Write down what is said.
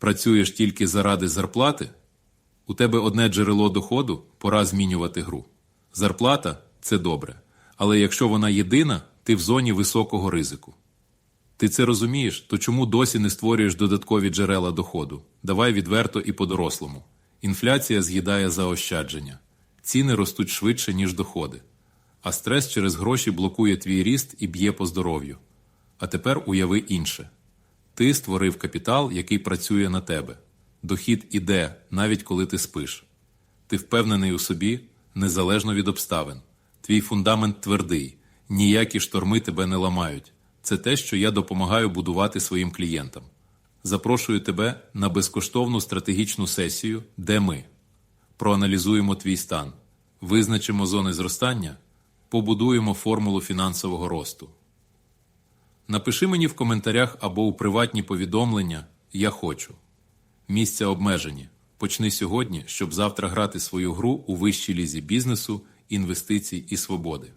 Працюєш тільки заради зарплати? У тебе одне джерело доходу, пора змінювати гру. Зарплата це добре, але якщо вона єдина, ти в зоні високого ризику. Ти це розумієш, то чому досі не створюєш додаткові джерела доходу? Давай відверто і по-дорослому. Інфляція з'їдає заощадження, ціни ростуть швидше, ніж доходи, а стрес через гроші блокує твій ріст і б'є по здоров'ю. А тепер уяви інше. Ти створив капітал, який працює на тебе. Дохід іде, навіть коли ти спиш. Ти впевнений у собі, незалежно від обставин. Твій фундамент твердий, ніякі шторми тебе не ламають. Це те, що я допомагаю будувати своїм клієнтам. Запрошую тебе на безкоштовну стратегічну сесію, де ми проаналізуємо твій стан, визначимо зони зростання, побудуємо формулу фінансового росту. Напиши мені в коментарях або у приватні повідомлення Я хочу. Місця обмежені. Почни сьогодні, щоб завтра грати свою гру у вищій лізі бізнесу, інвестицій і свободи.